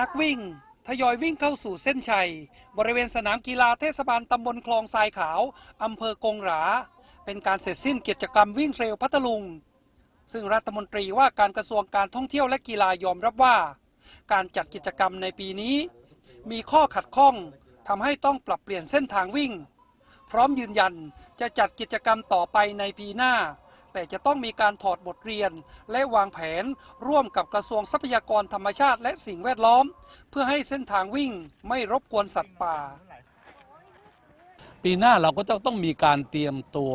นักวิ่ง ทยอยวิ่งเข้าสู่เส้นชัย บริเวณสนามกีฬาเทศบาลตำบลคลองทรายขาว อำเภอกงหรา เป็นการเสร็จสิ้นกิจกรรมวิ่งเทรลพัทลุง ซึ่งรัฐมนตรีว่าการกระทรวงการท่องเที่ยวและกีฬายอมรับว่า การจัดกิจกรรมในปีนี้ มีข้อขัดข้องทำให้ต้องปรับเปลี่ยนเส้นทางวิ่ง พร้อมยืนยันจะจัดกิจกรรมต่อไปในปีหน้า แต่จะต้องมีการถอดบทเรียน และวางแผนร่วมกับกระทรวงทรัพยากรธรรมชาติและสิ่งแวดล้อม เพื่อให้เส้นทางวิ่งไม่รบกวนสัตว์ป่า ปีหน้าเราก็จะต้องมีการเตรียมตัว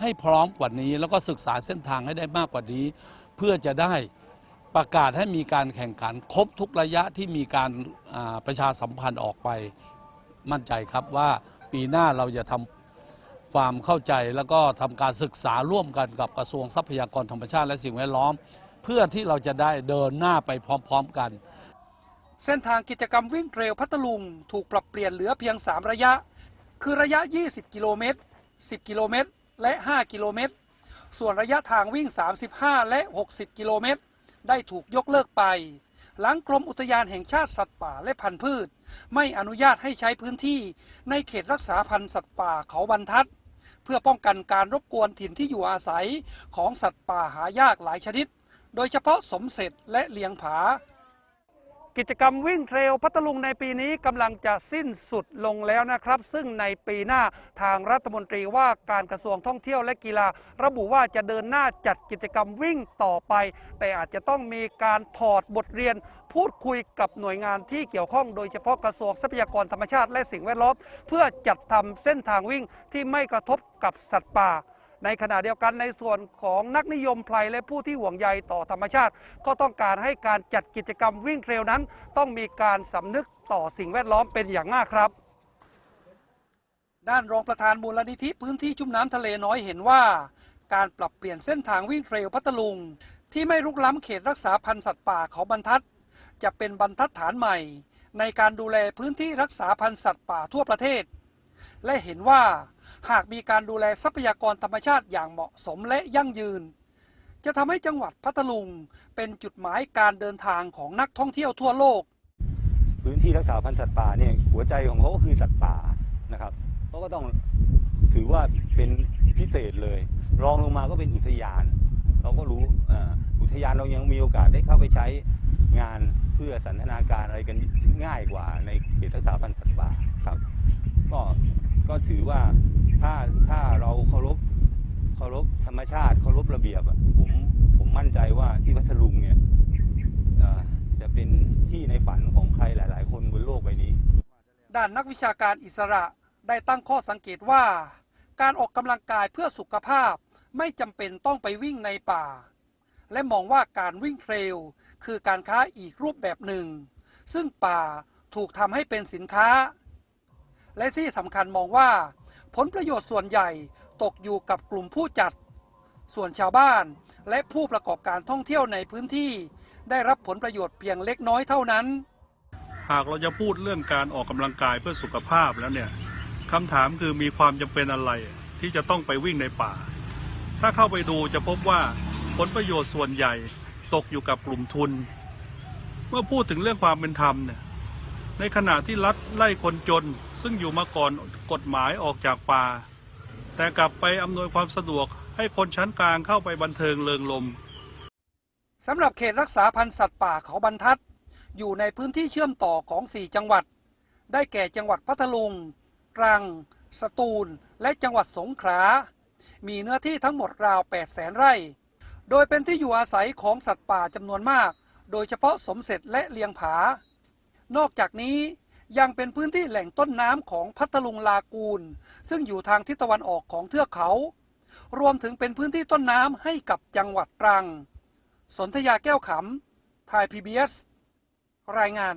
ให้พร้อมกว่านี้ แล้วก็ศึกษาเส้นทางให้ได้มากกว่านี้ เพื่อจะได้ประกาศให้มีการแข่งขันครบทุกระยะที่มีการประชาสัมพันธ์ออกไปมั่นใจครับว่าปีหน้าเราจะทำ ความเข้าใจแล้วก็ทำการศึกษาร่วมกันกับกระทรวงทรัพยากรธรรมชาติและสิ่งแวดล้อม เพื่อที่เราจะได้เดินหน้าไปพร้อม ๆกัน เส้นทางกิจกรรมวิ่งเทรลพัทลุงถูกปรับเปลี่ยนเหลือเพียง 3 ระยะ คือระยะ 20 กิโลเมตร 10 กิโลเมตร และ 5 กิโลเมตร ส่วนระยะทางวิ่ง 35 และ 60 กิโลเมตร ได้ถูกยกเลิกไป หลังกรมอุทยานแห่งชาติสัตว์ป่าและพันธุ์พืช ไม่อนุญาตให้ใช้พื้นที่ในเขตรักษาพันธุ์สัตว์ป่าเขาบรรทัด เพื่อป้องกันการรบกวนถิ่นที่อยู่อาศัยของสัตว์ป่าหายากหลายชนิด โดยเฉพาะสมเสร็จและเลียงผา กิจกรรมวิ่งเทรลพัทลุงในปีนี้กำลังจะสิ้นสุดลงแล้วนะครับ ซึ่งในปีหน้าทางรัฐมนตรีว่าการกระทรวงท่องเที่ยวและกีฬา ระบุว่าจะเดินหน้าจัดกิจกรรมวิ่งต่อไป แต่อาจจะต้องมีการถอดบทเรียน พูดคุยกับหน่วยงานที่เกี่ยวข้องโดยเฉพาะกระทรวงทรัพยากรธรรมชาติและสิ่งแวดล้อมเพื่อจัดทำเส้นทางวิ่งที่ไม่กระทบกับสัตว์ป่า ในขณะเดียวกันในส่วนของนักนิยมไพรและผู้ที่ห่วงใยต่อธรรมชาติ ก็ต้องการให้การจัดกิจกรรมวิ่งเทรลนั้น ต้องมีการสำนึกต่อสิ่งแวดล้อมเป็นอย่างมากครับ ด้านรองประธานมูลนิธิพื้นที่ชุ่มน้ำทะเลน้อยเห็นว่า การปรับเปลี่ยนเส้นทางวิ่งเทรลพัทลุง ที่ไม่รุกล้ำเขตรักษาพันธุ์สัตว์ป่าเขาบรรทัด จะเป็นบรรทัดฐานใหม่ ในการดูแลพื้นที่รักษาพันธุ์สัตว์ป่าทั่วประเทศ และเห็นว่า หากมีการดูแลทรัพยากรธรรมชาติอย่างเหมาะสมและยั่งยืน จะทำให้จังหวัดพัทลุงเป็นจุดหมายการเดินทางของนักท่องเที่ยวทั่วโลก พื้นที่รักษาพันธุ์สัตว์ป่าเนี่ยหัวใจของเขาก็คือสัตว์ป่านะครับเขาก็ต้องถือว่าเป็นพิเศษเลย รองลงมาก็เป็นอุทยาน เราก็รู้อุทยานเรายังมีโอกาสได้เข้าไปใช้งานเพื่อสันทนาการอะไรกันง่ายกว่าในเขตรักษาพันธุ์สัตว์ป่าครับ ก็ก็ถือว่า บียบอะผมผมมั่นใจว่าที่พัทลุงเนี่ยจะเป็นที่ในฝันของใครหลาย ๆ คนบนโลกใบนี้ ด้านนักวิชาการอิสระได้ตั้งข้อสังเกตว่า การออกกำลังกายเพื่อสุขภาพไม่จำเป็นต้องไปวิ่งในป่า และมองว่าการวิ่งเทรลคือการค้าอีกรูปแบบหนึ่ง ซึ่งป่าถูกทำให้เป็นสินค้า และที่สำคัญมองว่า ผลประโยชน์ส่วนใหญ่ตกอยู่กับกลุ่มผู้จัด ส่วนชาวบ้าน และผู้ประกอบการท่องเที่ยวในพื้นที่ ได้รับผลประโยชน์เพียงเล็กน้อยเท่านั้น หากเราจะพูดเรื่องการออกกำลังกายเพื่อสุขภาพแล้วเนี่ยคำถามคือมีความจำเป็นอะไรที่จะต้องไปวิ่งในป่า ถ้าเข้าไปดูจะพบว่าผลประโยชน์ส่วนใหญ่ตกอยู่กับกลุ่มทุน เมื่อพูดถึงเรื่องความเป็นธรรมเนี่ยในขณะที่รัฐไล่คนจน ซึ่งอยู่มาก่อนกฎหมายออกจากป่า แต่กลับไปอำนวยความสะดวก ให้คนชั้นกลางเข้าไปบันเทิงเริงรมสำหรับเขตรักษาพันธุ์สัตว์ป่าเขาบรรทัด อยู่ในพื้นที่เชื่อมต่อของ 4 จังหวัด ได้แก่จังหวัดพัทลุงตรัง สตูล และจังหวัดสงขลา มีเนื้อที่ทั้งหมดราว8แสนไร่ โดยเป็นที่อยู่อาศัยของสัตว์ป่าจำนวนมาก โดยเฉพาะสมเสร็จและเลียงผา นอกจากนี้ยังเป็นพื้นที่แหล่งต้นน้ำของพัทลุงลากูล ซึ่งอยู่ทางทิศตะวันออกของเทือกเขา รวมถึงเป็นพื้นที่ต้นน้ำให้กับจังหวัดตรัง สนธยาแก้วขำไทย PBS รายงาน